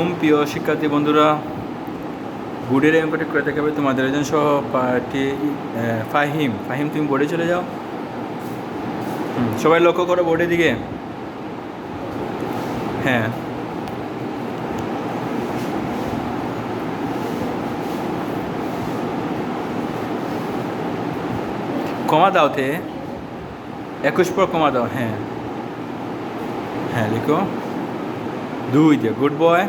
প্রিয় শিক্ষার্থী বন্ধুরা। বুডের অঙ্কটি করে দেখাবে তোমাদের একজন আহ, ফাহিম। ফাহিম তুমি বোর্ডে চলে যাও। সবাই লক্ষ্য করো বোর্ডের দিকে। হ্যাঁ। কমা দাও তে। একুশ পর কমা দাও হ্যাঁ। হ্যাঁ লিখো। দুই দিয়ে গুড বয়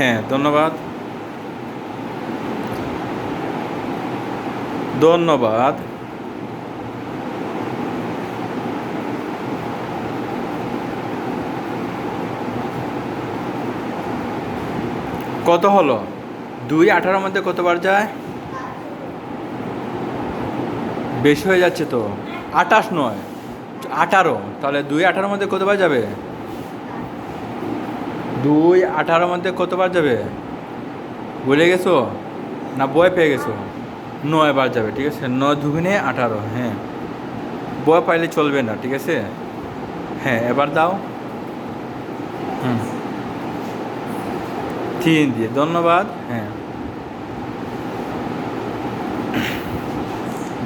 হ্যাঁ ধন্যবাদ। ধন্যবাদ। কত হলো? দুই আঠারোর মধ্যে কতবার যায়? বেশি হয়ে যাচ্ছে তো। আটাশ নয়, আঠারো। তাহলে দুই আঠারোর মধ্যে কতবার যাবে? দুই আঠারোর মধ্যে কতবার যাবে? বলে গেছো? না বয় পেয়ে গেছো? নয় বার যাবে, ঠিক আছে? নয় দুগুণে আঠারো হ্যাঁ। বয় পাইলে চলবে না, ঠিক আছে? হ্যাঁ এবার দাও। হুম। তিন দিয়ে, ধন্যবাদ হ্যাঁ।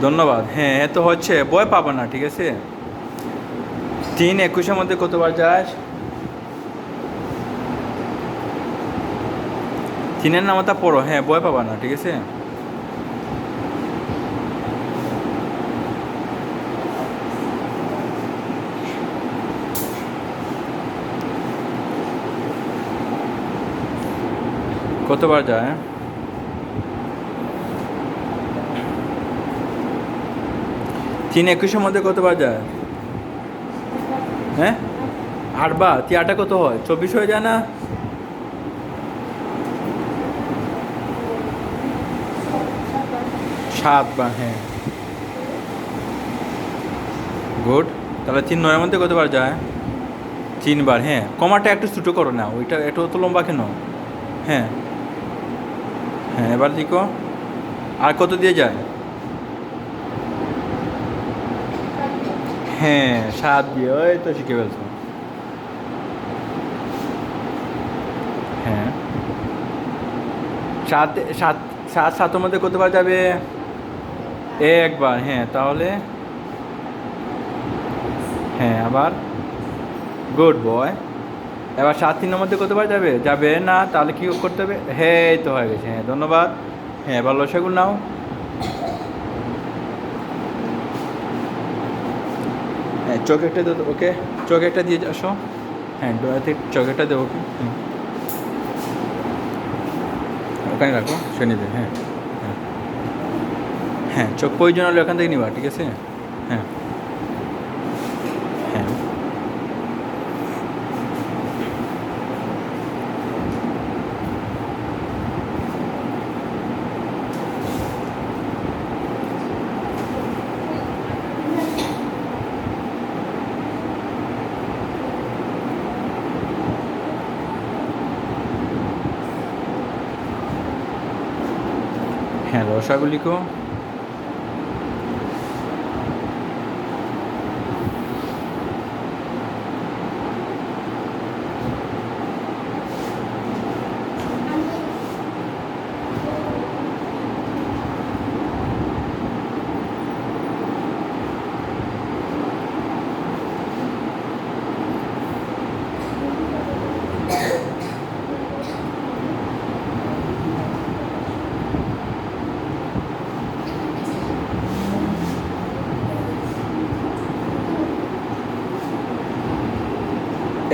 ধন্যবাদ হ্যাঁ এ তো হচ্ছে, বয় পাবো না, ঠিক আছে? তিন একুশের মধ্যে কতবার যায় তিনের নামটা পড়ো। হ্যাঁ বয় পাবা না, ঠিক আছে? কতবার যায়? তিন একুশের মধ্যে কতবার যায়? হ্যাঁ? আটবার? তিয়াটা কত হয়? চব্বিশ হয়ে যায় না? সাতবার হ্যাঁ। গুড। তাহলে তিন নয়ের মধ্যে কতবার যায়? তিনবার হ্যাঁ। কমাটা একটু ছোটো করো না, ওইটা একটু তো লম্বা কেন? হ্যাঁ। হ্যাঁ এবার লিখো। আর কত দিয়ে যায়? হ্যাঁ সাত দিয়ে, ওই তো শিখে ফেলছো। হ্যাঁ। সাত সাত সাত, সাতের মধ্যে কতবার যাবে? একবার হ্যাঁ তাহলে হ্যাঁ আবার গুড বয় এবার সাত তিনের মধ্যে কতবার যাবে? যাবে না, তাহলে কী করতে হবে? হ্যাঁ এই তো হয়ে গেছে হ্যাঁ ধন্যবাদ। হ্যাঁ এবার লসাগুল নাও। হ্যাঁ চোখ একটা ওকে? চোখ একটা দিয়ে আসো। হ্যাঁ ডোয়াতে চোখ একটা দেবো ওকে। ওখানে রাখো নেবে হ্যাঁ। হ্যাঁ চোখ প্রয়োজন হলে ওখান থেকে নিবা ঠিক আছে? হ্যাঁ। হ্যাঁ। হ্যাঁ রসাগুলিকো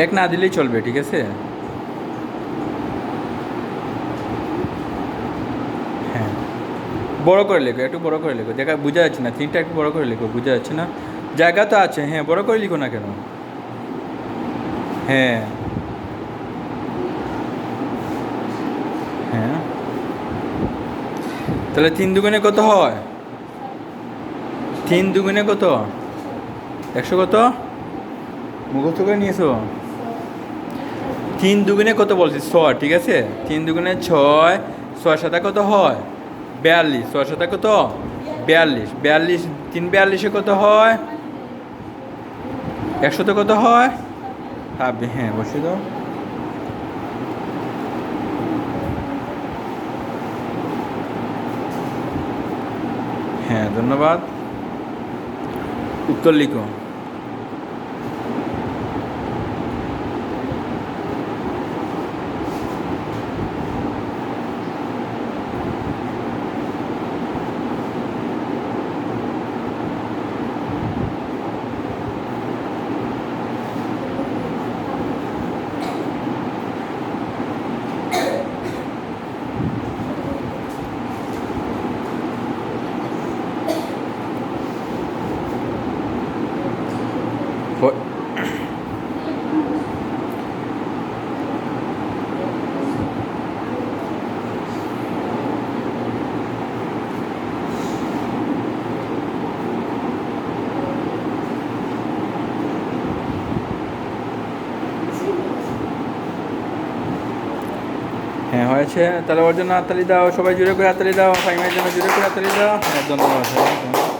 এক না দিলেই চলবে, ঠিক আছে? হ্যাঁ। বড় করে লেখো, একটু বড় করে লেখো। দেখা, বোঝা যাচ্ছে না, তিনটা একটু বড় করে লেখো, বোঝা যাচ্ছে না? জায়গা তো আছে হ্যাঁ বড় করে লিখো না কেন? হ্যাঁ। হ্যাঁ। তাহলে তিন দুগুণে কত হয়? তিন দুগুণে কত? একশো কত? মুখস্থ করে নিয়েছো? তিন দুগুণে কত বলছি? ছয়, ঠিক আছে? তিন দুগুণে ছয় ছয় সাথে কত হয়? বিয়াল্লিশ। ছয় সাথে কত? বিয়াল্লিশ। বিয়াল্লিশ, তিন বিয়াল্লিশে কত হয়? একশোতে কত হয়? হাফ হ্যাঁ বসিয়ে তো হ্যাঁ ধন্যবাদ। উত্তর লিখো। হ্যাঁ হয়েছে তাহলে ওর জন্য হাততালি দাও, সবাই জুড়ে করে হাততালি দাও ফাইমের জন্য জুড়ে করে হাততালি দাও হ্যাঁ ধন্যবাদ।